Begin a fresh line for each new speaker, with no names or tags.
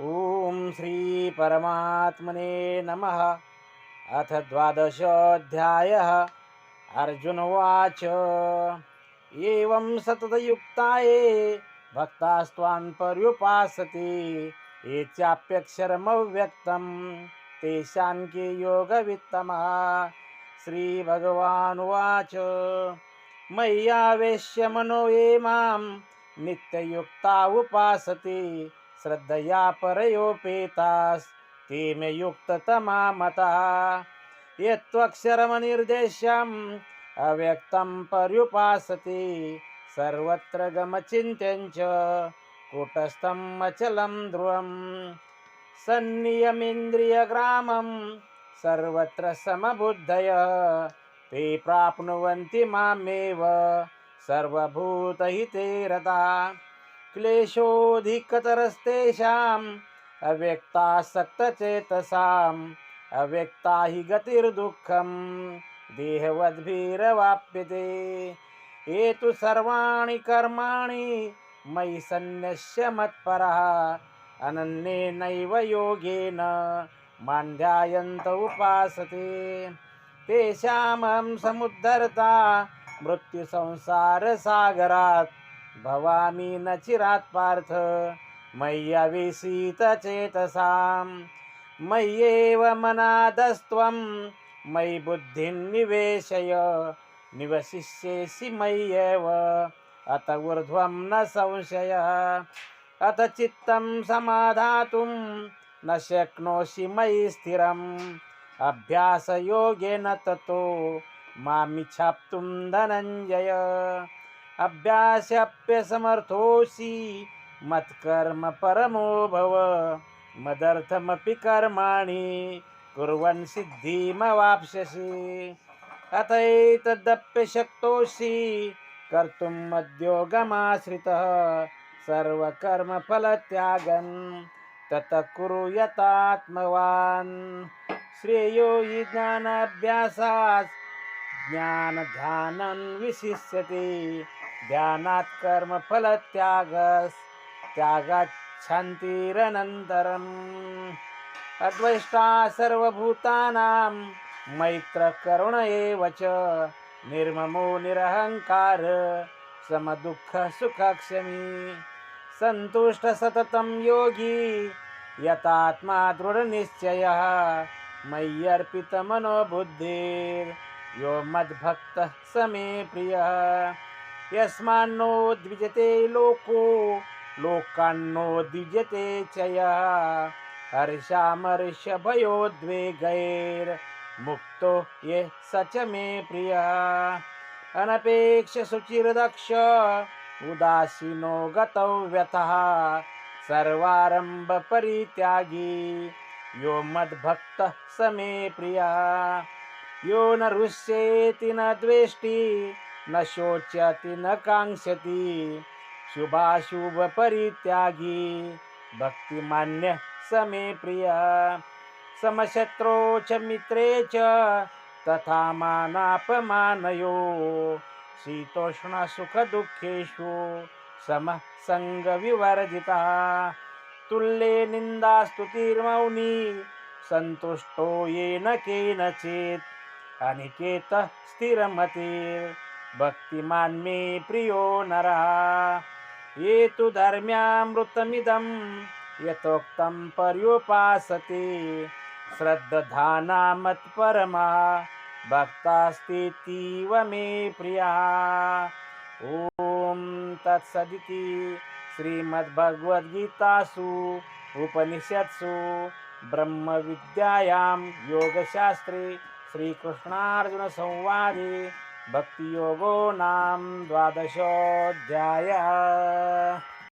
ॐ श्रीपरमात्मने नमः। अथ द्वादशोऽध्यायः। अर्जुनवाच एवं सततयुक्ताये भक्तास्त्वान् पर्युपासते ये चाप्यक्षरमव्यक्तं तेषां के योगवित्तमः? श्रीभगवानुवाच मय्यावेश्य मनो ये मां नित्ययुक्ता उपासते श्रद्धया परयोपेतास् ते मे युक्ततमा मतः। यत्त्वक्षरमनिर्देश्यम् अव्यक्तं पर्युपासते। सर्वत्र गमचिन्त्यं च कूटस्थम् अचलं ध्रुवं सन्नियमिन्द्रियग्रामं सर्वत्र समबुद्धय। ते प्राप्नुवन्ति मामेव। सर्वभूतहिते रता क्लेशोऽधिकतरस्तेषाम् अव्यक्तासक्तचेतसाम् अव्यक्ता हि गतिर्दुःखं देहवद्भिरवाप्यते। ये तु सर्वाणि कर्माणि मयि सन्न्यस्य मत्परः अनन्येनैव योगेन मान्ध्यायन्त उपासते। तेषामहं समुद्धरता मृत्युसंसारसागरात् भवामि न चिरात् पार्थ मय्यविसीतचेतसां मय्येव मनादस्त्वं मयि बुद्धिं निवेशय। निवसिष्यसि मय्येव अत ऊर्ध्वं न संशयः। अथ चित्तं समाधातुं न शक्नोषि मयि स्थिरम्। अभ्यासयोगेन ततो मामिच्छाप्तुं धनञ्जय। अभ्यास्यप्यसमर्थोऽसि मत्कर्म परमो भव। मदर्थमपि कर्माणि कुर्वन् सिद्धिमवाप्स्यसि। अत एतदप्यशक्तोऽसि कर्तुम् मद्योगमाश्रितः सर्वकर्मफलत्यागन्। ततः कुरु यतात्मवान्। श्रेयो हि ज्ञानाभ्यासात् ज्ञानध्यानं विशिष्यते। ध्यानात् कर्मफलत्यागस् त्यागाच्छान्तिरनन्तरम्। अद्वैष्टा सर्वभूतानां मैत्रकरुण एव च। निर्ममो निरहङ्कार। समदुःखसुखक्षमी सन्तुष्टसततं योगी। यतात्मा दृढनिश्चयः। मय्यर्पितमनोबुद्धिर्यो मद्भक्तः स प्रियः। यस्मान्नो द्विजते लोको लोकान्नो द्विजते च यः मुक्तो ये स च मे अनपेक्ष सुचिरदक्ष उदासीनो गतौ व्यथः सर्वारम्भपरित्यागी यो मद्भक्तः स मे यो न रुष्येति न द्वेष्टि न शोच्यति न काङ्क्षति शुभाशुभपरित्यागी भक्तिमान्यः स समे प्रियः समशत्रो च मित्रे च तथा मानापमानयो। शीतोष्णसुखदुःखेषु समः सङ्गविवर्जितः तुल्ये निन्दास्तुतिर्मौनी सन्तुष्टो येन केनचित् अनिकेतः भक्तिमान मे प्रियो नरः ये तु धर्म्यामृतमिदं यथोक्तं पर्युपासते। श्रद्धाना मत्परमा भक्तास्तीतीव मे प्रिया। ॐ तत्सदिति श्रीमद्भगवद्गीतासु उपनिषत्सु ब्रह्मविद्यायां योगशास्त्रे श्रीकृष्णार्जुनसंवादे भक्तियोगो नाम द्वादशोऽध्यायः।